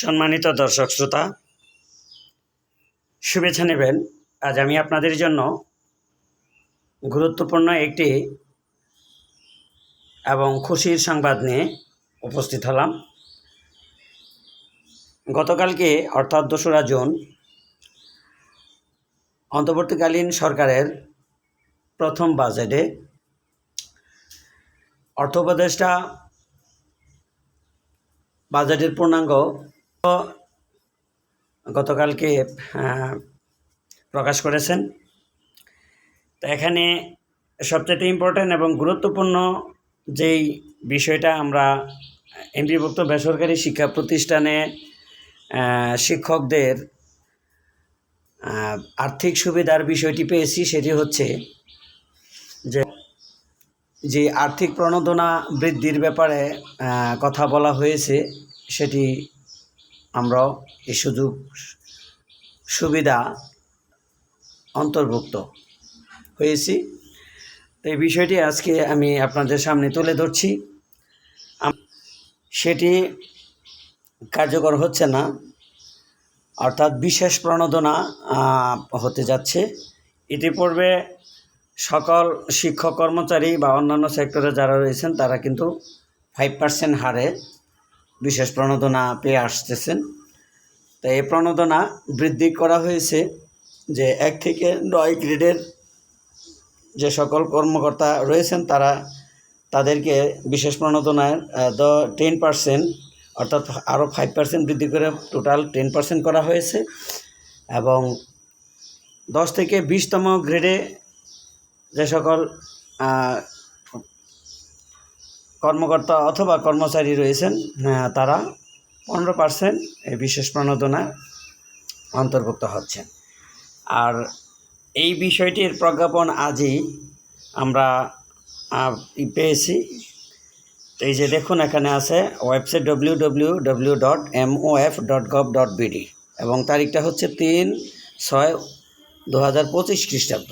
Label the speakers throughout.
Speaker 1: সম্মানিত দর্শক শ্রোতা, শুভেচ্ছা নেবেন। আজ আমি আপনাদের জন্য গুরুত্বপূর্ণ একটি এবং খুশির সংবাদ নিয়ে উপস্থিত হলাম। গতকালকে, অর্থাৎ দোসরা জুন, অন্তর্বর্তীকালীন সরকারের প্রথম বাজেটে অর্থ উপদেষ্টা বাজেটের পূর্ণাঙ্গ গতকালকে প্রকাশ করেছেন। তো এখানে সবচেয়ে ইম্পর্ট্যান্ট এবং গুরুত্বপূর্ণ যেই বিষয়টা আমরা এমপিভুক্ত বেসরকারি শিক্ষা প্রতিষ্ঠানে শিক্ষকদের আর্থিক সুবিধার বিষয়টি পেয়েছি সেটি হচ্ছে যে যে আর্থিক প্রণোদনা বৃদ্ধির ব্যাপারে কথা বলা হয়েছে সেটি আমরা এই সুযোগ, সুবিধা অন্তর্ভুক্ত হয়েছি। তো এই বিষয়টি আজকে আমি আপনাদের সামনে তুলে ধরছি। সেটি কার্যকর হচ্ছে না, অর্থাৎ বিশেষ প্রণোদনা হতে যাচ্ছে। ইতিপূর্বে সকল শিক্ষক কর্মচারী বা অন্যান্য সেক্টরে যারা রয়েছেন, তারা কিন্তু ফাইভ পার্সেন্ট হারে বিশেষ প্রণোদনা পেয়ে আসতেছেন। তো এই প্রণোদনা বৃদ্ধি করা হয়েছে যে এক থেকে নয় গ্রেডের যে সকল কর্মকর্তা রয়েছেন, তারা তাদেরকে বিশেষ প্রণোদনায় দ, টেন পার্সেন্ট অর্থাৎ আরও ফাইভ পার্সেন্ট বৃদ্ধি করে টোটাল টেন পার্সেন্ট করা হয়েছে এবং দশ থেকে বিশতম গ্রেডে যে সকল কর্মকর্তা অথবা কর্মচারী রয়েছেন তারা পনেরো পার্সেন্ট এই বিশেষ প্রণোদনা অন্তর্ভুক্ত হচ্ছেন। আর এই বিষয়টির প্রজ্ঞাপন আজই আমরা পেয়েছি। এই যে দেখুন, এখানে আছে website W W W dot M O F dot gov dot BD এবং তারিখটা হচ্ছে তিন ছয় দু হাজার পঁচিশ খ্রিস্টাব্দ।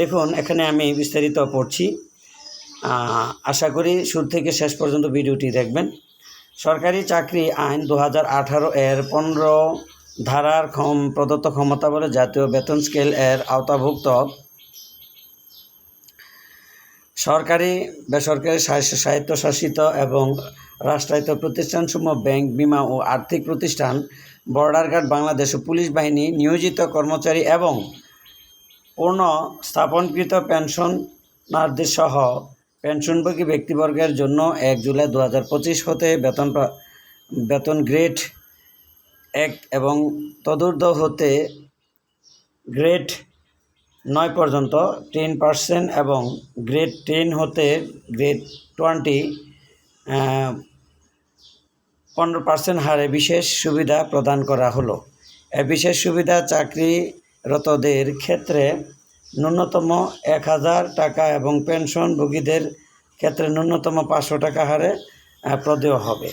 Speaker 1: দেখুন, এখানে আমি বিস্তারিত পড়ছি। আশা করি শুরু থেকে শেষ পর্যন্ত ভিডিওটি দেখবেন। সরকারি চাকরি আইন দু হাজার আঠারো এর পনেরো ধারার প্রদত্ত ক্ষমতা বলে জাতীয় বেতন স্কেল এর আওতাভুক্ত। সরকারি, বেসরকারি স্বায়ত্তশাসিত এবং রাষ্ট্রায়ত্ত প্রতিষ্ঠানসমূহ ব্যাংক, বিমা ও আর্থিক প্রতিষ্ঠান, বর্ডার গার্ড বাংলাদেশ পুলিশ বাহিনী, নিয়োজিত কর্মচারী এবং পূর্ণ স্থাপনকৃত পেনশনারদের সহ পেনশনভোগী ব্যক্তিবর্গের জন্য এক জুলাই দু হাজার পঁচিশ হতে বেতন বেতন গ্রেড এক এবং তদুর্ধ হতে গ্রেড নয় পর্যন্ত টেন পার্সেন্ট এবং গ্রেড টেন হতে গ্রেড টোয়েন্টি পনেরো পার্সেন্ট হারে বিশেষ সুবিধা প্রদান করা হলো। এ বিশেষ সুবিধা চাকরিরতদের ক্ষেত্রে ন্যূনতম এক হাজার টাকা এবং পেনশনভোগীদের ক্ষেত্রে ন্যূনতম পাঁচশো টাকা হারে প্রদেয় হবে।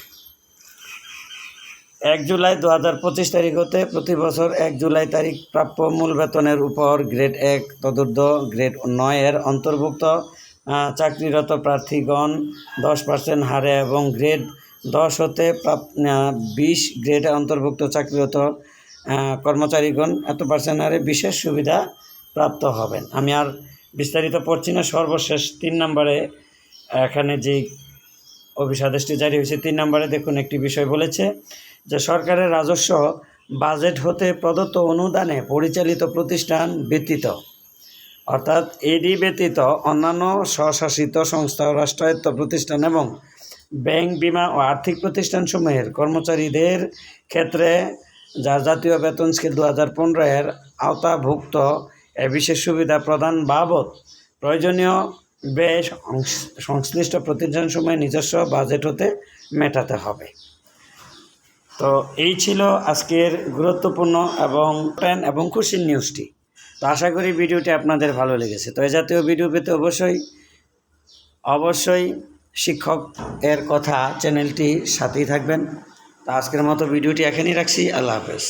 Speaker 1: এক জুলাই দু হাজার পঁচিশ তারিখ হতে প্রতি বছর এক জুলাই তারিখ প্রাপ্য মূল বেতনের উপর গ্রেড এক তদুর্ধ গ্রেড নয়ের অন্তর্ভুক্ত চাকরিরত প্রার্থীগণ দশ পার্সেন্ট হারে এবং গ্রেড দশ হতে প্রাপ বিশ গ্রেডে অন্তর্ভুক্ত চাকরিরত কর্মচারীগণ এত পার্সেন্ট হারে বিশেষ সুবিধা প্রাপ্ত হবেন। আমি আর বিস্তারিত পড়ছি না, সর্বশেষ তিন নম্বরে এখানে যে অফিস আদেশটি জারি হয়েছে, তিন নম্বরে দেখুন একটি বিষয় বলেছে যে সরকারের রাজস্ব বাজেট হতে প্রদত্ত অনুদানে পরিচালিত প্রতিষ্ঠান ব্যতীত, অর্থাৎ এডি ব্যতীত অন্যান্য স্বশাসিত সংস্থা, রাষ্ট্রায়ত্ত প্রতিষ্ঠান এবং ব্যাংক বিমা ও আর্থিক প্রতিষ্ঠানসমূহের কর্মচারীদের ক্ষেত্রে যার জাতীয় বেতন স্কেল দু হাজার পনেরো এর আওতাভুক্ত বিশেষ সুবিধা প্রদান বাবদ প্রয়োজনীয় ব্যয় সংশ্লিষ্ট প্রতিষ্ঠানসমূহের নিজস্ব বাজেট হতে মেটাতে হবে। তো এই ছিল আজকের গুরুত্বপূর্ণ এবং প্যান এবং খুশির নিউজটি তো আশা করি ভিডিওটি আপনাদের ভালো লেগেছে। তো এই জাতীয় ভিডিও পেতে অবশ্যই অবশ্যই শিক্ষক এর কথা চ্যানেলটি সাথেই থাকবেন। তো আজকের মতো ভিডিওটি এখানেই রাখছি। আল্লাহ হাফেজ।